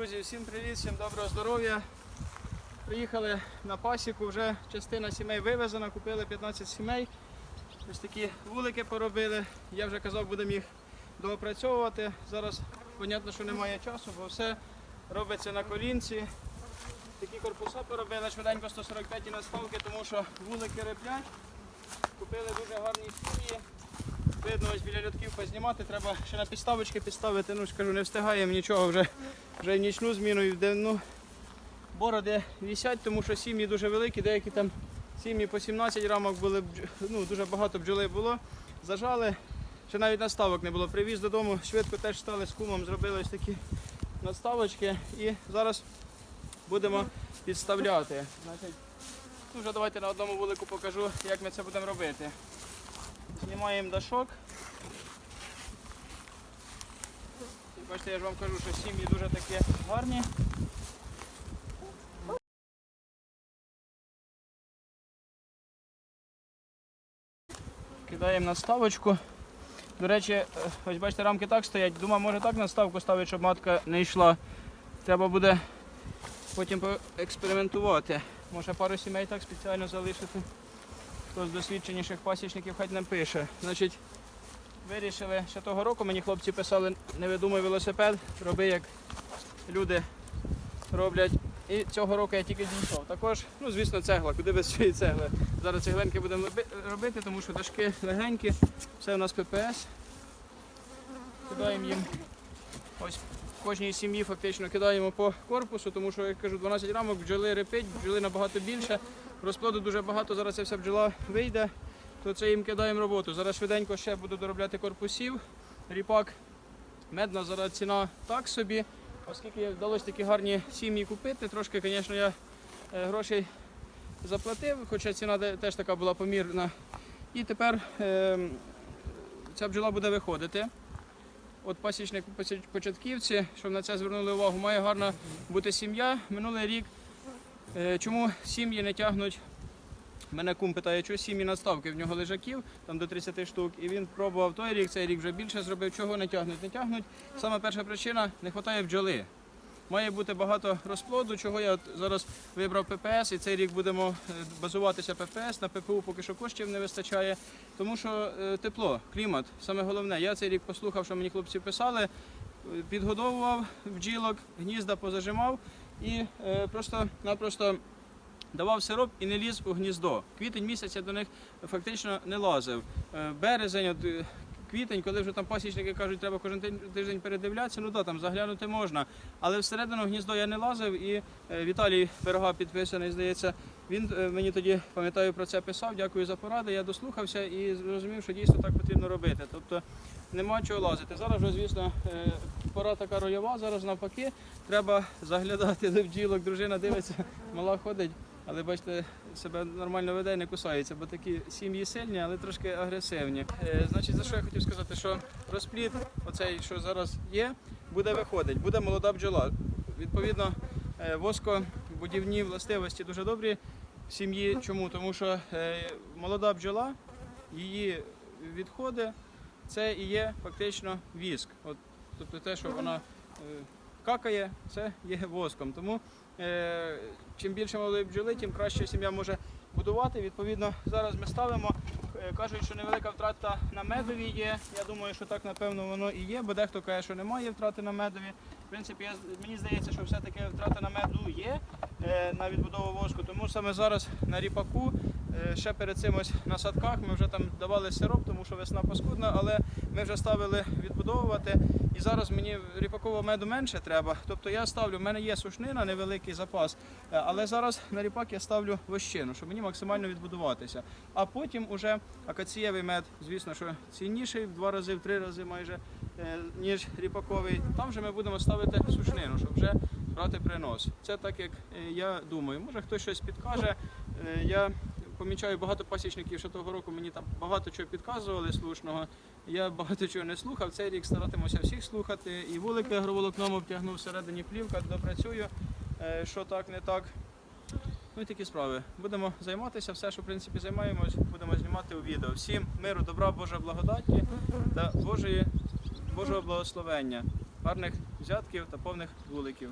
Друзі, всім привіт, всім доброго здоров'я. Приїхали на пасіку, вже частина сімей вивезена, купили 15 сімей. Ось такі вулики поробили. Я вже казав, будемо їх доопрацьовувати. Зараз, зрозуміло, що немає часу, бо все робиться на колінці. Такі корпуса поробили швиденько 145 наставки, тому що вулики реплять. Купили дуже гарні сім'ї. Видно, ось біля льотків познімати, треба ще на підставочки підставити. Ну, скажу, не встигаємо нічого вже, вже нічну зміну і в денну. Бороди вісять, тому що сім'ї дуже великі, деякі там сім'ї по 17 рамок були, ну, дуже багато бджоли було. Зажали, ще навіть наставок не було. Привіз додому, швидко теж стали з кумом, зробили ось такі наставочки і зараз будемо підставляти. Ну, вже давайте на одному вулику покажу, як ми це будемо робити. Знімаємо дашок. Бачите, я ж вам кажу, що сім'ї дуже такі гарні. Кидаємо наставочку. До речі, ось бачите, рамки так стоять. Думаю, може так наставку ставити, щоб матка не йшла. Треба буде потім поекспериментувати. Може пару сімей так спеціально залишити. Хто з досвідченіших пасічників хай нам пише. Значить, вирішили, ще того року мені хлопці писали, не видумуй велосипед, роби як люди роблять. І цього року я тільки дійшов. Також, ну звісно, цегла, куди без цієї цегли. Зараз цегленки будемо робити, тому що дошки легенькі, все у нас ППС. Кидаємо їм ось кожній сім'ї фактично кидаємо по корпусу, тому що, як кажу, 12 рамок бджоли репить, бджоли набагато більше. Розплоду дуже багато, зараз ця вся бджола вийде, то це їм кидаємо роботу. Зараз швиденько ще буду доробляти корпусів. Ріпак, медна зараз ціна так собі. Оскільки вдалося такі гарні сім'ї купити, трошки, звісно, я е, грошей заплатив, хоча ціна теж така була помірна. І тепер е, ця бджола буде виходити. От пасічник початківці, щоб на це звернули увагу, має гарна бути сім'я. Минулий рік Е, Чому сім'ї не тягнуть? Мене кум питає, чого сім'ї надставки в нього лежаків, там до 30 штук, і він пробував той рік, цей рік вже більше зробив. Чого не тягнуть? Не тягнуть. Саме перша причина не вистачає бджоли. Має бути багато розплоду, чого я зараз вибрав ППС, і цей рік будемо е, базуватися ППС. На ППУ поки що коштів не вистачає, тому що е, тепло, клімат, саме головне. Я цей рік послухав, що мені хлопці писали, підгодовував бджілок, гнізда позажимав і е, просто-напросто давав сироп і не ліз у гніздо. Квітень місяць я до них фактично не лазив. Е, березень, от, е, квітень, коли вже там пасічники кажуть, треба кожен тиждень- передивлятися, ну да, там заглянути можна. Але всередину гніздо я не лазив і е, Віталій Пирога підписаний, здається, він мені тоді, пам'ятаю, про це писав, дякую за поради. Я дослухався і зрозумів, що дійсно так потрібно робити. Тобто нема чого лазити. Зараз вже, звісно, пора така рольова, зараз навпаки, треба заглядати до бджілок, дружина дивиться, мала ходить. Але бачите, себе нормально веде, не кусається, бо такі сім'ї сильні, але трошки агресивні. Е, значить, за що я хотів сказати, що розплід, оцей, що зараз є, буде виходить, буде молода бджола. Відповідно, е, воскобудівні властивості дуже добрі в сім'ї. Чому? Тому що е, молода бджола, її відходи, це і є фактично віск. От, тобто те, що вона е, какає, це є воском. Тому е, чим більше молодої бджоли, тим краще сім'я може будувати. Відповідно, зараз ми ставимо. Е, Кажуть, що невелика втрата на медові є. Я думаю, що так напевно воно і є, бо дехто каже, що немає втрати на медові. В принципі, я, мені здається, що все-таки втрата на меду є е, на відбудову воску. Тому саме зараз на ріпаку, е, ще перед цим ось на садках, ми вже там давали сироп, тому що весна паскудна, але ми вже ставили відбудовувати. І зараз мені ріпакового меду менше треба. Тобто я ставлю, в мене є сушнина, невеликий запас, е, але зараз на ріпак я ставлю вощину, щоб мені максимально відбудуватися. А потім уже акацієвий мед, звісно, що цінніший в два рази, в три рази майже, е, ніж ріпаковий. Там вже ми будемо ставити сушнину, щоб вже брати принос. Це так, як е, я думаю. Може хтось щось підкаже. Я помічаю багато пасічників, що того року мені там багато чого підказували слушного. Я багато чого не слухав. Цей рік старатимуся всіх слухати. І вулики агроволокном обтягнув всередині плівка, допрацюю, е, що так, не так. Ну і такі справи. Будемо займатися, все, що в принципі займаємось, будемо знімати у відео. Всім миру, добра, Божої благодаті та Божої, Божого благословення, гарних взятків та повних вуликів.